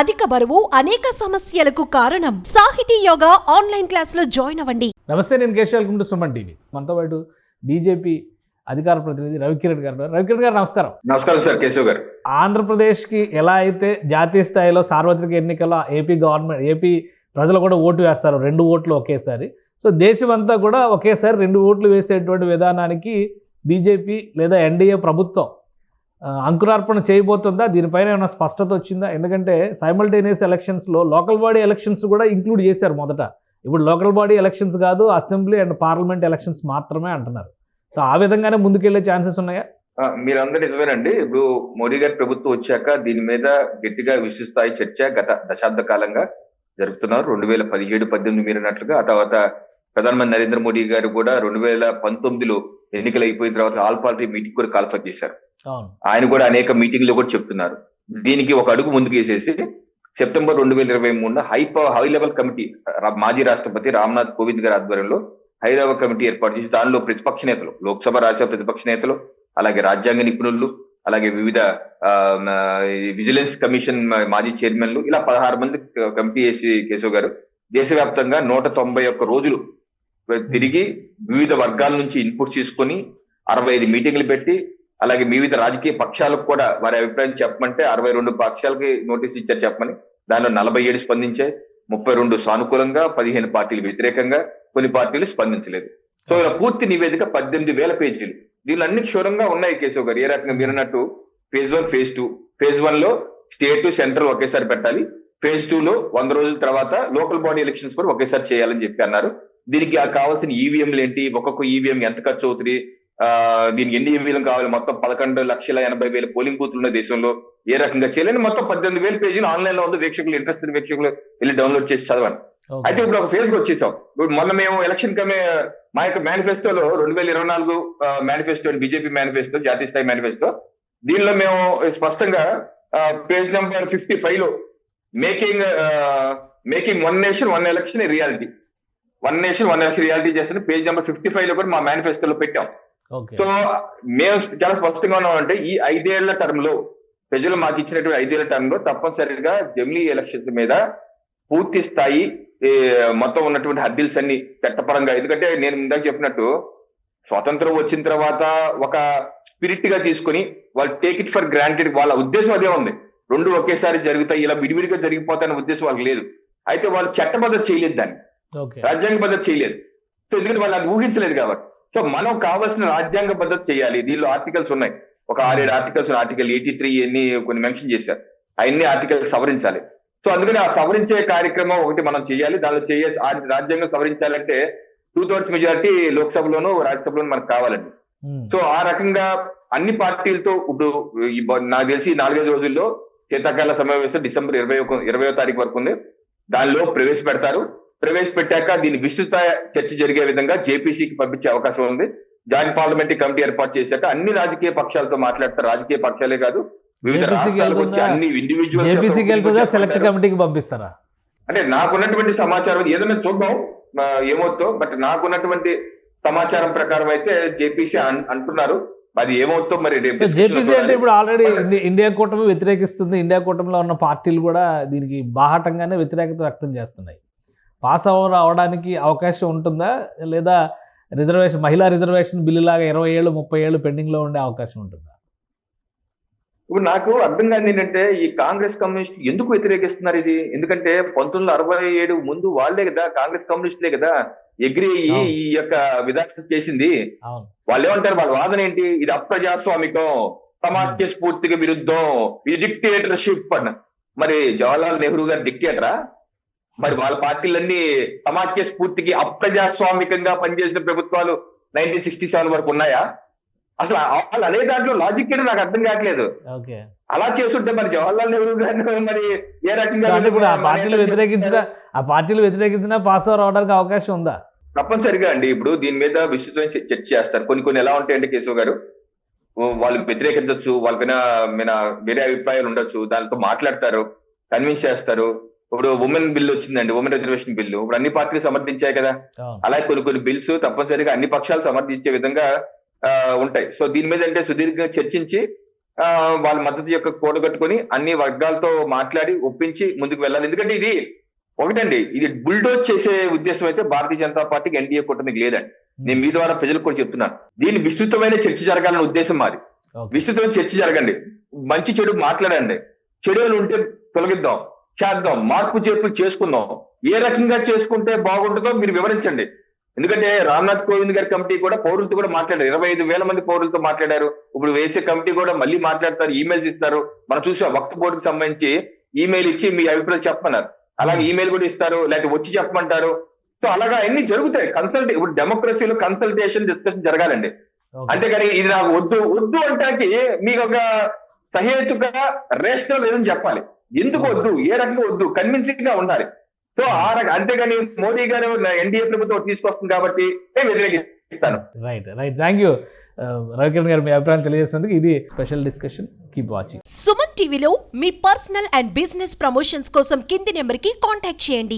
అధిక బరువు అనేక సమస్యలకు కారణం. సాహితీ యోగా ఆన్లైన్ క్లాసులో జాయిన్ అవ్వండి. నమస్తే నేను Keshav welcome to Suman TV. మనతో పాటు బీజేపీ అధికార ప్రతినిధి రవికిరణ్ గారు. రవికిరణ్ గారు నమస్కారం. నమస్కారం సార్ కేశవ్ గారు. ఆంధ్రప్రదేశ్కి ఎలా అయితే జాతీయ స్థాయిలో సార్వత్రిక ఎన్నికల్లో ఏపీ గవర్నమెంట్ ఏపీ ప్రజలు కూడా ఓటు వేస్తారు రెండు ఓట్లు ఒకేసారి. సో దేశం అంతా కూడా ఒకేసారి రెండు ఓట్లు వేసేటువంటి విధానానికి బీజేపీ లేదా ఎన్డీఏ ప్రభుత్వం అంకురార్పణ చేయబోతుందా? దీనిపైన ఏమైనా స్పష్టత వచ్చిందా? ఎందుకంటే సైమల్టేనియస్ ఎలక్షన్స్లో లోకల్ బాడీ ఎలక్షన్స్ కూడా ఇంక్లూడ్ చేశారు మొదట. ఇప్పుడు లోకల్ బాడీ ఎలక్షన్స్ కాదు అసెంబ్లీ అండ్ పార్లమెంట్ ఎలక్షన్స్ మాత్రమే అంటున్నారు. సో ఆ విధంగానే ముందుకెళ్ళే ఛాన్సెస్ ఉన్నాయా? మీరందరూ నిజమేనండి. ఇప్పుడు మోడీ గారి ప్రభుత్వం వచ్చాక దీని మీద గట్టిగా విశ్వస్థాయి చర్చ గత దశాబ్ద కాలంగా జరుపుతున్నారు. రెండు వేల పదిహేడు పద్దెనిమిది మీరు అన్నట్లుగా. ఆ తర్వాత ప్రధానమంత్రి నరేంద్ర మోడీ గారు కూడా రెండు వేల పంతొమ్మిదిలో ఎన్నికలు అయిపోయిన తర్వాత ఆల్ పార్టీ మీటింగ్ కూడా కాల్ఫర్ చేశారు. ఆయన కూడా అనేక మీటింగ్లు కూడా చెప్తున్నారు. దీనికి ఒక అడుగు ముందుకు వేసేసి సెప్టెంబర్ రెండు వేల ఇరవై మూడున high power high level committee మాజీ రాష్ట్రపతి రామ్నాథ్ కోవింద్ గారి ఆధ్వర్యంలో హై లెవెల్ కమిటీ ఏర్పాటు చేసి దానిలో ప్రతిపక్ష నేతలు లోక్సభ రాజ్యసభ ప్రతిపక్ష నేతలు అలాగే రాజ్యాంగ నిపుణులు అలాగే వివిధ విజిలెన్స్ కమిషన్ మాజీ చైర్మన్లు ఇలా పదహారు మంది కమిటీ వేసి కేశవ్ గారు దేశవ్యాప్తంగా నూట తొంభై ఒక్క రోజులు తిరిగి వివిధ వర్గాల నుంచి ఇన్పుట్ తీసుకొని అరవై ఐదు మీటింగ్లు పెట్టి అలాగే వివిధ రాజకీయ పక్షాలకు కూడా వారి అభిప్రాయం చెప్పమంటే అరవై రెండు పక్షాలకి నోటీస్ ఇచ్చారు చెప్పమని. దానిలో నలభై ఏడు స్పందించాయి. ముప్పై రెండు సానుకూలంగా పదిహేను పార్టీలు వ్యతిరేకంగా కొన్ని పార్టీలు స్పందించలేదు. సో ఇలా పూర్తి నివేదిక పద్దెనిమిది వేల పేజీలు. దీనిలో అన్ని క్షురంగా ఉన్నాయి కేశవ్ గారు. ఏ రకంగా మీరు అన్నట్టు phase one phase two. Phase వన్లో స్టేట్ సెంట్రల్ ఒకేసారి పెట్టాలి. ఫేజ్ టూ లో వంద రోజుల తర్వాత లోకల్ బాడీ ఎలక్షన్స్ కూడా ఒకేసారి చేయాలని చెప్పి అన్నారు. దీనికి ఆ కావాల్సిన ఈవీఎంలు ఏంటి? ఒక్కొక్క ఈవీఎం ఎంత ఖర్చు అవుతుంది? దీనికి ఎన్ని ఈవీఎం కావాలి? మొత్తం పదకొండు లక్షల ఎనభై వేల పోలింగ్ బూత్లు ఉన్న దేశంలో. ఏ రకంగా చేయాలని మొత్తం పద్దెనిమిది వేల పేజీలు ఆన్లైన్లో ఉంది. వీక్షకులు ఇంట్రెస్ట్ వీక్షకులు వెళ్ళి డౌన్లోడ్ చేసి చదవండి. అయితే ఇప్పుడు ఒక ఫేజ్కి వచ్చేసాం. ఇప్పుడు మొన్న మేము ఎలక్షన్ కమే మా యొక్క మేనిఫెస్టోలో రెండు వేల ఇరవై నాలుగు మేనిఫెస్టో బీజేపీ మేనిఫెస్టో జాతీయ స్థాయి మేనిఫెస్టో దీనిలో మేము స్పష్టంగా పేజ్ నెంబర్ ఫిఫ్టీ ఫైవ్లో making making one nation one election reality one nation one election reality చేస్తే పేజ్ నెంబర్ ఫిఫ్టీ ఫైవ్లో కూడా మా మేనిఫెస్టోలో పెట్టాం. సో మేము చాలా స్పష్టంగా ఉన్నామంటే ఈ ఐదేళ్ళ టర్మ్లో ప్రజలు మాకు ఇచ్చినటువంటి ఐదేళ్ళ టర్మ్లో తప్పనిసరిగా జమిలీ ఎలక్షన్స్ మీద పూర్తి స్థాయి మొత్తం ఉన్నటువంటి హద్దిల్స్ అన్ని చట్టపరంగా. ఎందుకంటే నేను ఇందాక చెప్పినట్టు స్వాతంత్రం వచ్చిన తర్వాత ఒక స్పిరిట్గా తీసుకుని వాళ్ళు టేక్ ఇట్ ఫర్ గ్రాంటెడ్ వాళ్ళ ఉద్దేశం అదే ఉంది. రెండు ఒకేసారి జరుగుతాయి ఇలా విడివిడిగా జరిగిపోతాయనే ఉద్దేశం వాళ్ళకి లేదు. అయితే వాళ్ళు చట్టబద్ధత చేయలేదు దాన్ని. రాజ్యాంగ పద్ధతి చేయలేదు. సో ఎందుకంటే వాళ్ళు అది ఊహించలేదు కాబట్టి. సో మనం కావాల్సిన రాజ్యాంగ పద్ధతి చేయాలి. దీనిలో ఆర్టికల్స్ ఉన్నాయి. ఒక ఆరేడు ఆర్టికల్స్ ఆర్టికల్ ఎయిటీ త్రీ ఎన్ని కొన్ని మెన్షన్ చేశారు. అవన్నీ ఆర్టికల్స్ సవరించాలి. సో అందుకని ఆ సవరించే కార్యక్రమం ఒకటి మనం చేయాలి. దానిలో చేయ ఆ రాజ్యాంగం సవరించాలంటే టూ థర్డ్స్ మెజారిటీ లోక్సభలోను రాజ్యసభలోను మనకు కావాలండి. ఉమ్. సో ఆ రకంగా అన్ని పార్టీలతో ఇప్పుడు నాకు తెలిసి నాలుగైదు రోజుల్లో శీతాకాల సమావేశం డిసెంబర్ ఇరవై ఒక ఇరవయో తారీఖు వరకు ఉంది. దానిలో ప్రవేశపెడతారు. ప్రవేశపెట్టాక దీని విస్తృత చర్చ జరిగే విధంగా జేపీసీకి పంపించే అవకాశం ఉంది. జాయింట్ పార్లమెంటరీ కమిటీ ఏర్పాటు చేశాక అన్ని రాజకీయ పక్షాలతో మాట్లాడతారు. రాజకీయ పక్షాలే కాదు వివిధ రాష్ట్రాలకు వచ్చి? అన్ని ఇండివిజువల్ సెలెక్ట్ కమిటీకి పంపిస్తారా? అంటే నాకున్నటువంటి సమాచారం ఏదైనా చూద్దాం ఆ, ఏమవుతుందో బట్ నాకున్నటువంటి సమాచారం ప్రకారం అయితే జేపీసీ అంటున్నారు. అది ఏమవుతుందో మరి రేపు జేపీసీ అంటే. ఇప్పుడు ఆల్రెడీ ఇండి- ఇండియా కూటమి వ్యతిరేకిస్తుంది. ఇండియా కూటమిలో ఉన్న పార్టీలు కూడా దీనికి బాహాటంగానే వ్యతిరేకత వ్యక్తం చేస్తున్నాయి. పాస్ ఓవర్ అవడానికి అవకాశం ఉంటుందా? లేదా రిజర్వేషన్ మహిళా రిజర్వేషన్ బిల్లు లాగా ఇరవై ఏళ్ళు ముప్పై ఏళ్ళు పెండింగ్లో ఉండే అవకాశం ఉంటుందా? ఇప్పుడు నాకు అర్థం కాదు ఏంటంటే ఈ కాంగ్రెస్ కమ్యూనిస్ట్ ఎందుకు వ్యతిరేకిస్తున్నారు ఇది? ఎందుకంటే పంతొమ్మిది అరవై ఏడు ముందు వాళ్ళే కదా కాంగ్రెస్ కమ్యూనిస్టులే కదా ఎగ్రి అయ్యి. ఈ యొక్క విధానం చేసింది. వాళ్ళు ఏమంటారు వాళ్ళ వాదన ఏంటి? ఇది అప్రజాస్వామికం సమాఖ్య స్ఫూర్తికి విరుద్ధం ఇది డిక్టేటర్షిప్ అన్న. మరి జవహర్లాల్ నెహ్రూ గారు డిక్టేటరా మరి వాళ్ళ పార్టీలన్నీ సమాఖ్య స్ఫూర్తికి అప్రజాస్వామికంగా పనిచేసిన ప్రభుత్వాలు నైన్టీన్ సిక్స్టీ సెవెన్ వరకు ఉన్నాయా? అసలు వాళ్ళు అనే దాంట్లో లాజిక్ ఏంటో నాకు అర్థం కావట్లేదు. అలా చేస్తుంటే మరి జవహర్లాల్ నెహ్రూ గారిని మరి ఏ రకంగా ఆ పార్టీలు వ్యతిరేకించిన ఆ పార్టీలు వ్యతిరేకించినా పాస్ అవడానికి అవకాశం ఉందా? తప్పనిసరిగా అండి. ఇప్పుడు దీని మీద విస్తృతమైన చర్చ- చేస్తారు. కొన్ని కొన్ని ఎలా ఉంటాయంటే కేశవ్ గారు? ఓ వాళ్ళు వ్యతిరేకించవచ్చు వాళ్ళపైన మీద వేరే అభిప్రాయాలు ఉండొచ్చు దానితో మాట్లాడతారు కన్విన్స్ చేస్తారు. ఇప్పుడు ఉమెన్ బిల్ వచ్చిందండి ఉమెన్ రిజర్వేషన్ బిల్లు ఇప్పుడు అన్ని పార్టీలు సమర్థించాయి కదా. అలాగే కొన్ని కొన్ని బిల్స్ తప్పనిసరిగా అన్ని పక్షాలు సమర్థించే విధంగా ఆ, ఉంటాయి. సో దీని మీద అంటే సుదీర్ఘంగా చర్చించి ఆ, వాళ్ళ మద్దతు యొక్క కూడగట్టుకొని అన్ని వర్గాలతో మాట్లాడి ఒప్పించి ముందుకు వెళ్ళాలి. ఎందుకంటే ఇది ఒకటండి ఇది బుల్డోజ్ చేసే ఉద్దేశం అయితే భారతీయ జనతా పార్టీకి ఎన్డీఏ కూటమికి లేదండి. నేను మీ ద్వారా ప్రజలకు కూడా చెప్తున్నాను. దీని విస్తృతమైన చర్చ జరగాలన్న ఉద్దేశం మాది. విస్తృతమైన చర్చ జరగండి. మంచి చెడు మాట్లాడండి. చెడులు ఉంటే తొలగిద్దాం. చేద్దాం మార్పు చేర్పులు చేసుకుందాం. ఏ రకంగా చేసుకుంటే బాగుంటుందో మీరు వివరించండి. ఎందుకంటే రామ్నాథ్ కోవింద్ గారి కమిటీ కూడా పౌరులతో కూడా మాట్లాడారు. ఇరవై ఐదు వేల మంది పౌరులతో మాట్లాడారు. ఇప్పుడు వేసే కమిటీ కూడా మళ్ళీ మాట్లాడతారు ఈమెయిల్స్ ఇస్తారు. మనం చూసాం వక్త బోర్డుకి సంబంధించి ఈమెయిల్ ఇచ్చి మీ అభిప్రాయం చెప్పమన్నారు. అలాగే ఈమెయిల్ కూడా ఇస్తారు లేకపోతే వచ్చి చెప్పమంటారు. సో అలాగా అన్ని జరుగుతాయి. కన్సల్ట్ ఇప్పుడు డెమోక్రసీలో కన్సల్టేషన్ డిస్కషన్ జరగాలండి. అంతేగాని ఇది నాకు వద్దు వద్దు అంటాకి మీకు ఒక సహేతుక రేషనల్ రీజన్ చెప్పాలి. ఎందుకు వద్దు? ఏ రకంగా వద్దు? కన్విన్సింగ్గా ఉండాలి. సో ఆ రకం అంతేగాని మోడీ గారు ఎన్డీఏ ప్రభుత్వం తీసుకొస్తుంది కాబట్టి నేను వ్యతిరేకిస్తాను. Right right thank you Ravikiran గారు మీ అభిప్రాయం తెలియజేసినందుకు ఇది special discussion keep watching Suman టీవీలో మీ పర్సనల్ అండ్ బిజినెస్ ప్రమోషన్స్ కోసం కింది నెంబర్కి కాంటాక్ట్ చేయండి.